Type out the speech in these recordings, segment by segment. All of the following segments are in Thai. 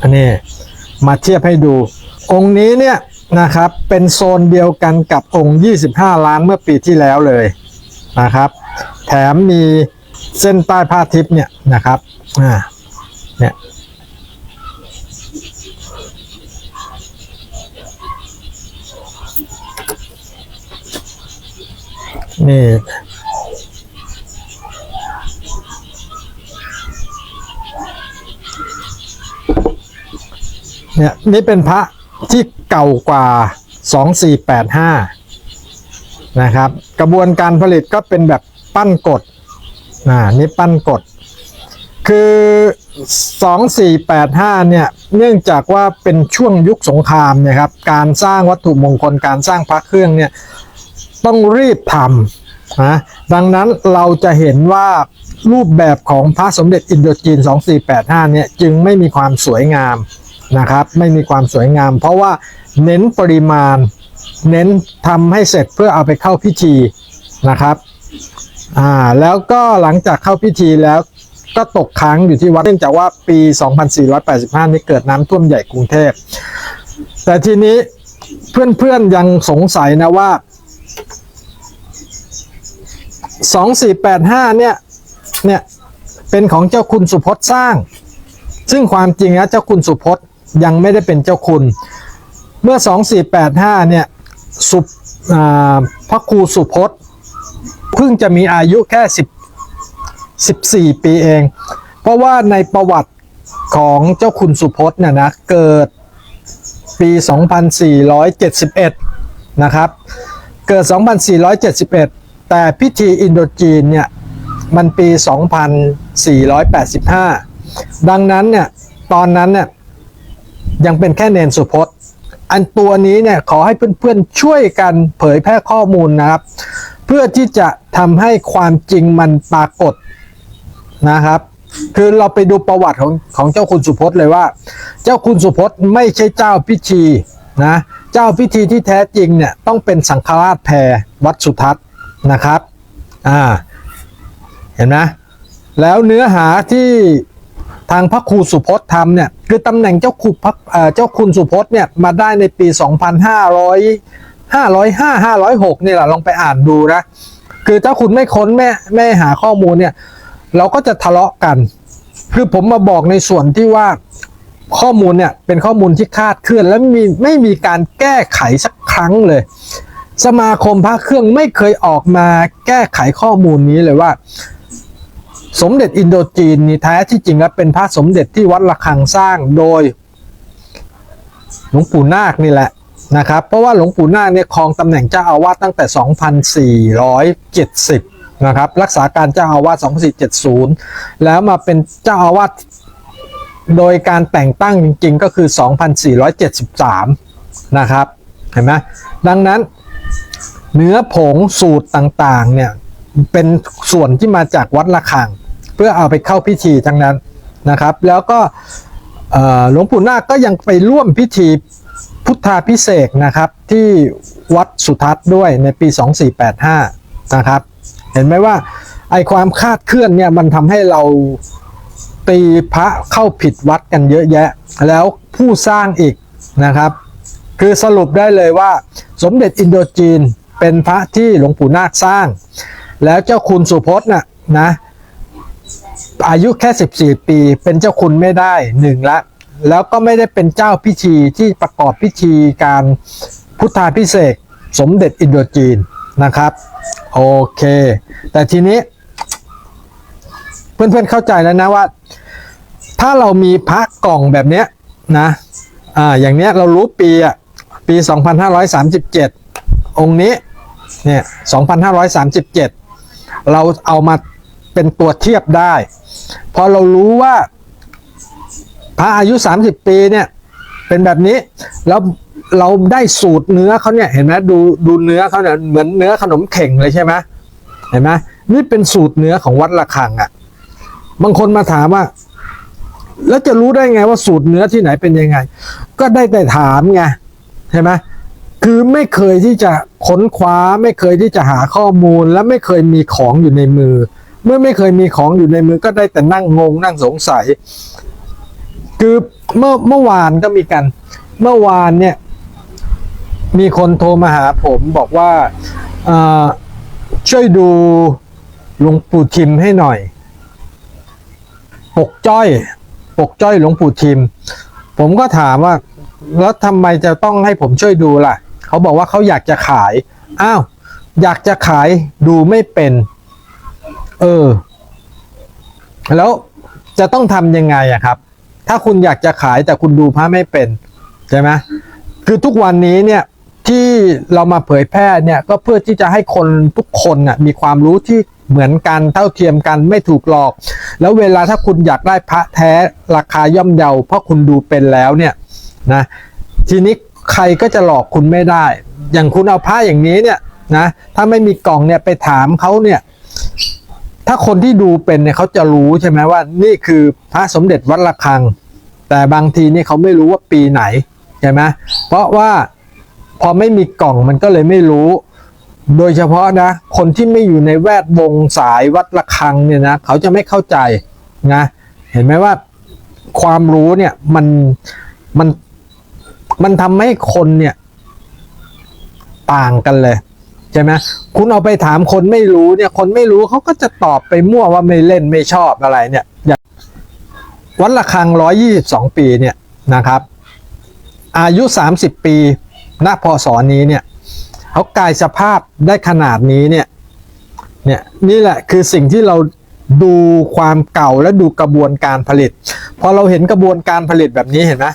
อันนี้มาเทียบให้ดู องค์นี้เนี่ยนะครับเป็นโซนเดียวกันกับองค์ 25 ล้านเมื่อปีที่แล้วเลยนะครับ แถมมีเส้นใต้ผ้าทิพย์เนี่ยนะครับอ่าเนี่ยนี่ เนี่ยนี่เป็นพระที่เก่ากว่า 2485 นะครับ กระบวนการผลิตก็เป็นแบบปั้นกดนะนี่ปั้นกด คือ 2485 เนี่ย เนื่องจากว่าเป็นช่วงยุคสงครามเนะครับ การสร้างวัตถุมงคล การสร้างพระเครื่องเนี่ย ต้องรีบทำนะ ดังนั้นเราจะเห็นว่ารูปแบบของพระสมเด็จอินโดจีน 2485 เนี่ย จึงไม่มีความสวยงาม นะครับ ไม่มีความสวยงาม เพราะว่าเน้นปริมาณ เน้นทำให้เสร็จเพื่อเอาไปเข้าพิธีนะครับอ่าแล้วก็หลังจากเข้าพิธีแล้วก็ตกค้างอยู่ที่วัดเนื่องจากว่าปี 2485 นี้เกิดน้ำท่วมใหญ่กรุงเทพ แต่ทีนี้เพื่อนๆยังสงสัยนะว่า 2485 เนี่ย เนี่ย เป็นของเจ้าคุณสุพจน์สร้าง ซึ่งความจริงแล้วเจ้าคุณสุพจน์ ยังไม่ได้เป็นเจ้าคุณ เมื่อ 2485 เนี่ยสุพระครูสุพจน์เพิ่งจะมีอายุแค่ 10 14 ปีเอง เพราะว่าในประวัติของเจ้าคุณสุพจน์เนี่ยนะเกิดปี 2471 นะครับ เกิด 2471 แต่พิธีอินโดจีนเนี่ยมันปี 2485 ดังนั้นเนี่ยตอนนั้นเนี่ย ยังเป็นแค่เนนสุพจน์ อันตัวนี้เนี่ยขอให้เพื่อนๆช่วยกันเผยแพร่ข้อมูลนะครับ เพื่อที่จะทำให้ความจริงมันปรากฏนะครับ คือเราไปดูประวัติของของเจ้าคุณสุพจน์เลยว่า เจ้าคุณสุพจน์ไม่ใช่เจ้าพิธีนะเจ้าพิธีที่แท้จริงเนี่ยต้องเป็นสังฆราชแพรวัดสุทัศน์นะครับอ่าเห็นไหมแล้วเนื้อหาที่ ทางพระครูสุพจน์ทำเนี่ยคือตำแหน่งเจ้าคุณพระเจ้าคุณสุพจน์เนี่ยมาได้ในปี 2500 505 506นี่แหละลองไปอ่านดูนะคือถ้าคุณไม่ค้นไม่ไม่หาข้อมูลเนี่ย เราก็จะทะเลาะกัน คือผมมาบอกในส่วนที่ว่าข้อมูลเนี่ยเป็นข้อมูลที่คาดเคลื่อน และมีไม่มีการแก้ไขสักครั้งเลย สมาคมพระเครื่องไม่เคยออกมาแก้ไขข้อมูลนี้เลยว่า สมเด็จอินโดจีนนี่แท้ที่จริงแล้วเป็นพระสมเด็จที่วัดระฆังสร้างโดยหลวงปู่นาคนี่แหละนะครับ เพราะว่าหลวงปู่นาคเนี่ยครองตำแหน่งเจ้าอาวาสตั้งแต่ 2470 นะครับ รักษาการเจ้าอาวาส 2470 แล้วมาเป็นเจ้าอาวาสโดยการแต่งตั้งจริงๆก็คือ 2473 นะครับ เห็นไหมดังนั้นเนื้อผงสูตรต่างๆเนี่ยเป็นส่วนที่มาจากวัดระฆัง เพื่อเอาไปเข้าพิธีทั้งนั้นนะครับ แล้วก็หลวงปู่นาคก็ยังไปร่วมพิธีพุทธาพิเศษนะครับที่วัดสุทัศน์ด้วยในปี 2485 นะครับ เห็นไหมว่าไอความคาดเคลื่อนเนี่ยมันทำให้เราตีพระเข้าผิดวัดกันเยอะแยะ แล้วผู้สร้างอีกนะครับ คือสรุปได้เลยว่าสมเด็จอินโดจีนเป็นพระที่หลวงปู่นาคสร้าง แล้วเจ้าคุณสุพจน์น่ะนะ อายุแค่ 14 ปีเป็นเจ้าคุณไม่ได้หนึ่งละ แล้วก็ไม่ได้เป็นเจ้าพิธีที่ประกอบพิธีการพุทธาพิเศษสมเด็จอินโดจีนนะครับ โอเค แต่ทีนี้ เพื่อนๆเข้าใจแล้วนะว่า ถ้าเรามีพระกล่องแบบเนี้ยนะอ่าอย่างเนี้ยเรารู้ปีอะปี 2537 องค์นี้เนี่ย2537 เราเอามา เป็นตัวเทียบได้ พอเรารู้ว่า พระอายุ 30 ปีเนี่ย เป็นแบบนี้ แล้วเราได้สูตรเนื้อเขาเนี่ยเห็นไหมดูดูเนื้อเขาเนี่ยเหมือนเนื้อขนมเข่งเลยใช่ไหมเห็นไหมนี่เป็นสูตรเนื้อของวัดระฆังอะ่ะ บางคนมาถามว่า แล้วจะรู้ได้ไงว่าสูตรเนื้อที่ไหนเป็นยังไง ก็ได้แต่ถามไงใช่ไหมคือไม่เคยที่จะค้นคว้า ไม่เคยที่จะหาข้อมูลและไม่เคยมีของอยู่ในมือ เมื่อไม่เคยมีของอยู่ในมือก็ได้แต่นั่งงงนั่งสงสัย คือเมื่อเมื่อวานก็มีกัน เมื่อวานเนี่ย มีคนโทรมาหาผมบอกว่าช่วยดูหลวงปู่ทิมให้หน่อย ปกจ้อย ปกจ้อยหลวงปู่ทิม ผมก็ถามว่า แล้วทำไมจะต้องให้ผมช่วยดูล่ะ เขาบอกว่าเขาอยากจะขาย อ้าว อยากจะขายดูไม่เป็น เออ แล้วจะต้องทำยังไงอะครับ ถ้าคุณอยากจะขายแต่คุณดูพระไม่เป็นใช่ไหมคือทุกวันนี้เนี่ยที่เรามาเผยแพร่เนี่ยก็เพื่อที่จะให้คนทุกคนน่ะมีความรู้ที่เหมือนกันเท่าเทียมกันไม่ถูกหลอก แล้วเวลาถ้าคุณอยากได้พระแท้ราคาย่อมเยาเพราะคุณดูเป็นแล้วเนี่ยนะทีนี้ใครก็จะหลอกคุณไม่ได้ อย่างคุณเอาผ้าอย่างนี้เนี่ยนะถ้าไม่มีกล่องเนี่ยไปถามเขาเนี่ย ถ้าคนที่ดูเป็นเนี่ยเขาจะรู้ใช่ไหมว่านี่คือพระสมเด็จวัดระฆัง แต่บางทีนี่เขาไม่รู้ว่าปีไหนใช่ไหมเพราะว่าพอไม่มีกล่องมันก็เลยไม่รู้ โดยเฉพาะนะ คนที่ไม่อยู่ในแวดวงสายวัดระฆังเนี่ยนะเขาจะไม่เข้าใจนะเห็นไหมว่าความรู้เนี่ยมันมันมันทำให้คนเนี่ยต่างกันเลย ช่ไหมคุณเอาไปถามคนไม่รู้เนี่ย คนไม่รู้เขาก็จะตอบไปมั่วว่าไม่เล่นไม่ชอบอะไรเนี่ยอย่างวัดระฆัง122ปีเนี่ยนะครับ อายุ30ปีณพศนี้เนี่ยเขากายสภาพได้ขนาดนี้เนี่ยเนี่ยนี่แหละคือสิ่งที่เราดูความเก่าและดูกระบวนการผลิต พอเราเห็นกระบวนการผลิตแบบนี้เห็นไหม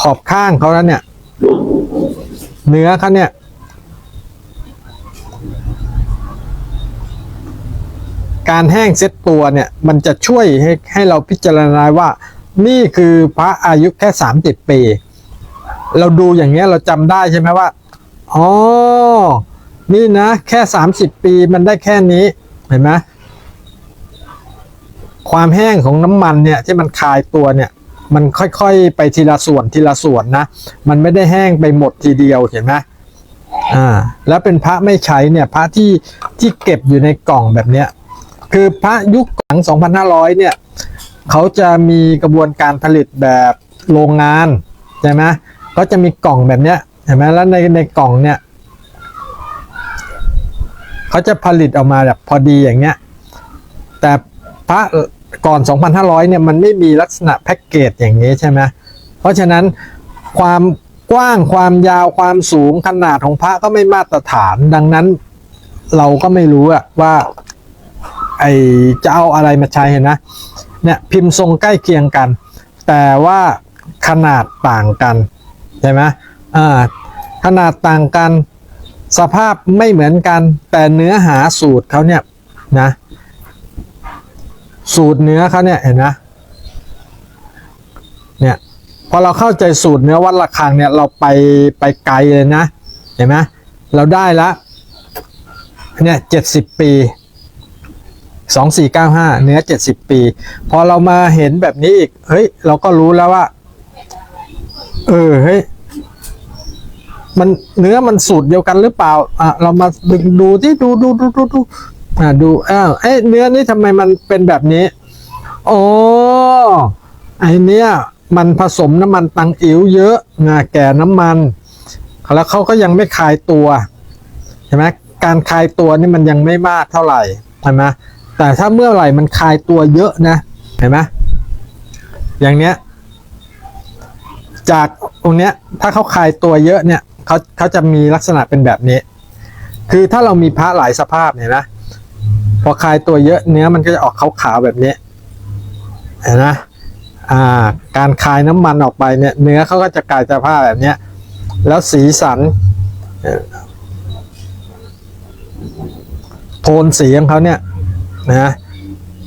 ขอบข้างเขาแล้วเนี่ย เนื้อเขาเนี่ย การแห้งเซ็ตตัวเนี่ยมันจะช่วยให้ให้เราพิจารณาว่า นี่คือพระอายุแค่สามสิบปี เราดูอย่างเงี้ยเราจำได้ใช่ไหมว่าอ๋อนี่นะ แค่สามสิบปีมันได้แค่นี้เห็นไหมความแห้งของน้ำมันเนี่ยที่มันคายตัวเนี่ย มันค่อยๆ ไปทีละส่วนทีละส่วนนะ มันไม่ได้แห้งไปหมดทีเดียวเห็นไหม อ่าแล้วเป็นพระไม่ใช้เนี่ยพระที่ที่เก็บอยู่ในกล่องแบบเนี้ยคือพระยุคหลัง 2,500 เนี่ยเขาจะมีกระบวนการผลิตแบบโรงงานใช่ไหมก็จะมีกล่องแบบเนี้ยเห็นไหมแล้วในในกล่องเนี่ยเขาจะผลิตออกมาแบบพอดีอย่างเงี้ยแต่พระก่อน 2,500 เนี่ยมันไม่มีลักษณะแพ็กเกจอย่างนี้ใช่ไหมเพราะฉะนั้นความ กว้างความยาวความสูงขนาดของพระก็ไม่มาตรฐาน ดังนั้น เราก็ไม่รู้อะว่า ไอจะเอาอะไรมาใช้นะเนี่ยพิมพ์ทรงใกล้เคียงกัน แต่ว่าขนาดต่างกันใช่ไหมอ่าขนาดต่างกัน สภาพไม่เหมือนกัน แต่เนื้อหาสูตรเขาเนี่ยนะ สูตรเนื้อเขาเนี่ยเห็นนะ อเราเข้าใจสูตรเนื้อวัดระฆังเนี่ยเราไปไปไกลเลยนะ เห็นไหมเราได้ละเนี่ยเจ็ดสิบปีสองสี่เก้าห้าเนื้อเจ็ดสิบปี พอเรามาเห็นแบบนี้อีก เฮ้ย เราก็รู้แล้วว่า เออเฮ้ยมันเนื้อมันสูตรเดียวกันหรือเปล่า อะ เรามาดึงดูที่ดูดูดูดูดูอ่าดูอ้าวเอ้ยเนื้อนี้ทำไมมันเป็นแบบนี้อ๋อไอเนี้ย มันผสมน้ำมันตังอิ๋วเยอะนะแก่น้ำมัน แล้วเขาก็ยังไม่คลายตัวใช่ไหมการคลายตัวนี่มันยังไม่มากเท่าไหร่ใช่ไหมแต่ถ้าเมื่อไหร่มันคลายตัวเยอะนะเห็นไหมอย่างเนี้ย จากตรงเนี้ยถ้าเขาคลายตัวเยอะเนี่ยเขาเขาจะมีลักษณะเป็นแบบนี้ คือถ้าเรามีพระหลายสภาพเนี่ยนะพอคลายตัวเยอะเนื้อมันก็จะออกขาวๆแบบนี้เห็นไหม การคายน้ำมันออกไปเนี่ยเนื้อเขาก็จะกลายสภาพแบบนี้แล้วสีสัน โทนสีของเขาเนี่ยนะ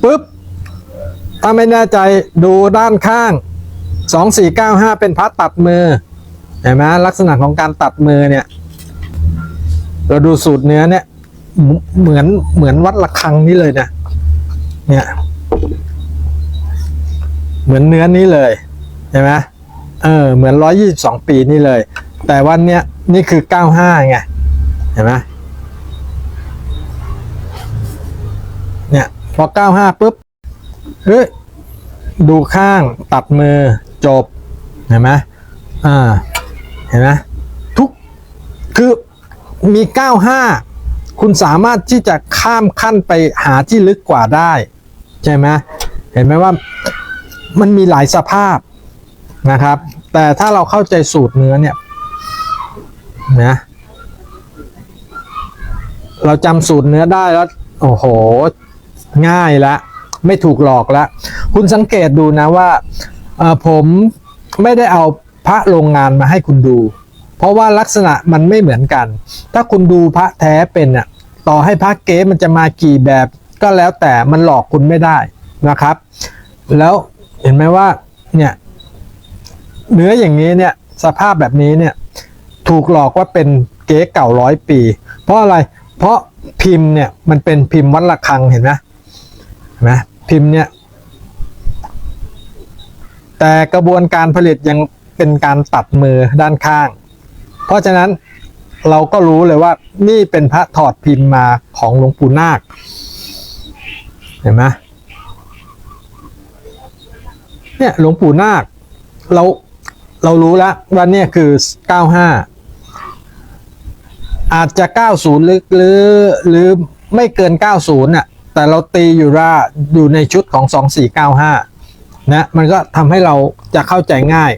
ปุ๊บ ถ้าไม่แน่ใจดูด้านข้าง 2495 เป็นพัดตัดมือเห็นไหมลักษณะของการตัดมือเนี่ย เราดูสูตรเนื้อเนี่ย เหมือนเหมือนวัดระฆังนี่เลยนะเนี่ย เหมือนเนื้อนี้เลยเห็นไหมเออเหมือน122ปีนี่เลย แต่วันเนี้ยนี่คือ95ไงเห็นไหมเนี่ยพอ95ปุ๊บเฮ้ยดูข้างตัดมือจบเห็นไหมอ่าเห็นไหมทุกคือมี95คุณสามารถที่จะข้ามขั้นไปหาที่ลึกกว่าได้ ใช่ไหมเห็นไหมว่า มันมีหลายสภาพนะครับ แต่ถ้าเราเข้าใจสูตรเนื้อเนี่ยนะเราจำสูตรเนื้อได้แล้ว โอ้โห ง่ายละ ไม่ถูกหลอกละ คุณสังเกตดูนะว่าผมไม่ได้เอาพระโรงงานมาให้คุณดู เพราะว่าลักษณะมันไม่เหมือนกัน ถ้าคุณดูพระแท้เป็นอะต่อให้พระเก๊มันจะมากี่แบบก็แล้วแต่มันหลอกคุณไม่ได้นะครับ แล้ว เห็นไหมว่าเนี่ยเนื้ออย่างนี้เนี่ยสภาพแบบนี้เนี่ยถูกหลอกว่าเป็นเก๊เก่าร้อยปี เพราะอะไรเพราะพิมพ์เนี่ยมันเป็นพิมพ์วัดระฆังเห็นไหมเห็นไหมพิมพ์เนี่ยแต่กระบวนการผลิตยังเป็นการตัดมือด้านข้าง เพราะฉะนั้นเราก็รู้เลยว่านี่เป็นพระถอดพิมพ์มาของหลวงปู่นาคเห็นไหม เนี่ยหลวงปู่นาค เราเรารู้แล้วว่าเนี่ยคือ 95 อาจจะ 90 หรือหรือหรือไม่เกิน 90น่ะแต่เราตีอยู่ร่าอยู่ในชุดของ 2495นะมันก็ทำให้เราจะเข้าใจง่าย